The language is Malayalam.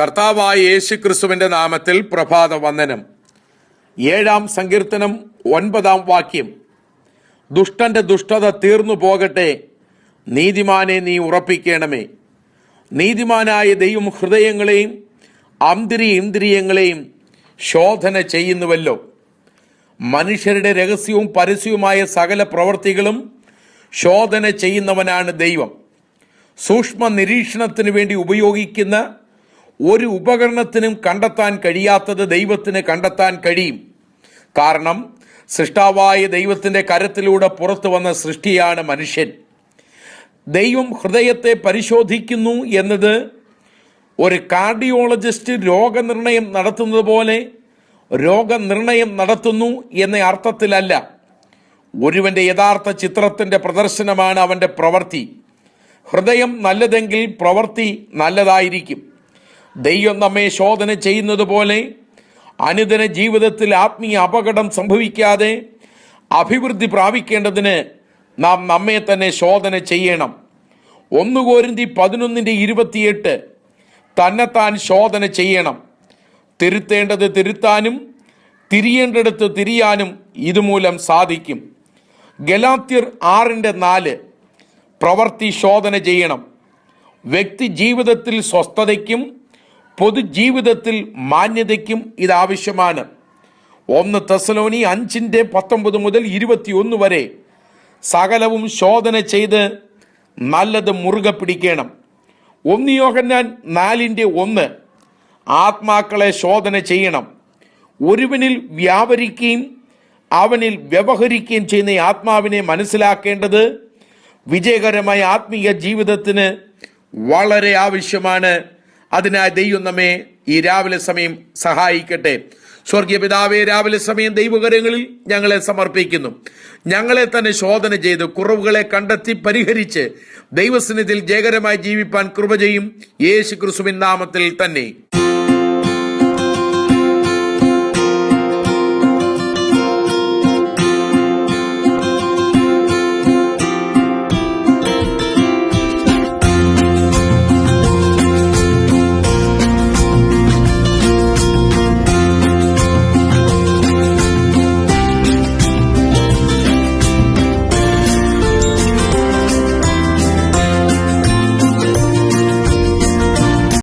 കർത്താവായ യേശു ക്രിസ്തുവിന്റെ നാമത്തിൽ പ്രഭാത വന്ദനം. ഏഴാം സങ്കീർത്തനം ഒൻപതാം വാക്യം. ദുഷ്ടന്റെ ദുഷ്ടത തീർന്നു പോകട്ടെ. നീതിമാനെ നീ ഉറപ്പിക്കണമേ. നീതിമാനായ ദൈവം ഹൃദയങ്ങളെയും അന്തിരി ഇന്ദ്രിയങ്ങളെയും ശോധന ചെയ്യുന്നുവല്ലോ. മനുഷ്യരുടെ രഹസ്യവും പരസ്യവുമായ സകല പ്രവർത്തികളും ശോധന ചെയ്യുന്നവനാണ് ദൈവം. സൂക്ഷ്മ നിരീക്ഷണത്തിന് വേണ്ടി ഉപയോഗിക്കുന്ന ഒരു ഉപകരണത്തിനും കണ്ടെത്താൻ കഴിയാത്തത് ദൈവത്തിന് കണ്ടെത്താൻ കഴിയും. കാരണം സൃഷ്ടാവായ ദൈവത്തിന്റെ കരത്തിലൂടെ പുറത്തു വന്ന സൃഷ്ടിയാണ് മനുഷ്യൻ. ദൈവം ഹൃദയത്തെ പരിശോധിക്കുന്നു എന്നത് ഒരു കാർഡിയോളജിസ്റ്റ് രോഗനിർണയം നടത്തുന്നത് പോലെ രോഗനിർണയം നടത്തുന്നു എന്ന അർത്ഥത്തിലല്ല. ഒരുവന്റെ യഥാർത്ഥ ചിത്രത്തിന്റെ പ്രദർശനമാണ് അവന്റെ പ്രവൃത്തി. ഹൃദയം നല്ലതെങ്കിൽ പ്രവൃത്തി നല്ലതായിരിക്കും. ദൈവം നമ്മെ ശോധന ചെയ്യുന്നത് പോലെ അനുദിന ജീവിതത്തിൽ ആത്മീയ അപകടം സംഭവിക്കാതെ അഭിവൃദ്ധി പ്രാപിക്കേണ്ടതിന് നാം നമ്മെ തന്നെ ശോധന ചെയ്യണം. ഒന്ന് കോരിന്തി പതിനൊന്നിന്റെ ഇരുപത്തിയെട്ട്. തന്നെത്താൻ ശോധന ചെയ്യണം. തിരുത്തേണ്ടത് തിരുത്താനും തിരിയേണ്ടടുത്ത് തിരിയാനും ഇതുമൂലം സാധിക്കും. ഗലാത്യർ ആറിന്റെ നാല്. പ്രവർത്തി ശോധന ചെയ്യണം. വ്യക്തി ജീവിതത്തിൽ സ്വസ്ഥതയ്ക്കും പൊതുജീവിതത്തിൽ മാന്യതയ്ക്കും ഇത് ആവശ്യമാണ്. ഒന്ന് തെസലോനി അഞ്ചിന്റെ പത്തൊമ്പത് മുതൽ ഇരുപത്തിയൊന്ന് വരെ സകലവും ശോധന ചെയ്ത് നല്ലത് മുറുകെ പിടിക്കണം. ഒന്ന് യോഹന്നാൻ നാലിന്റെ ഒന്ന് ആത്മാക്കളെ ശോധന ചെയ്യണം. ഒരുവനിൽ വ്യാപരിക്കുകയും അവനിൽ വ്യവഹരിക്കുകയും ചെയ്യുന്ന ആത്മാവിനെ മനസ്സിലാക്കേണ്ടത് വിജയകരമായ ആത്മീയ ജീവിതത്തിന് വളരെ ആവശ്യമാണ്. അതിനായി ദൈവം നമ്മെ ഈ രാവിലെ സമയം സഹായിക്കട്ടെ. സ്വർഗീയ പിതാവെ രാവിലെ സമയം ദൈവകരങ്ങളിൽ ഞങ്ങളെ സമർപ്പിക്കുന്നു. ഞങ്ങളെ തന്നെ ശോധന ചെയ്ത് കുറവുകളെ കണ്ടെത്തി പരിഹരിച്ച് ദൈവസന്നിധിയിൽ ജയകരമായി ജീവിപ്പാൻ കൃപ ചെയ്യും. യേശു നാമത്തിൽ തന്നെ.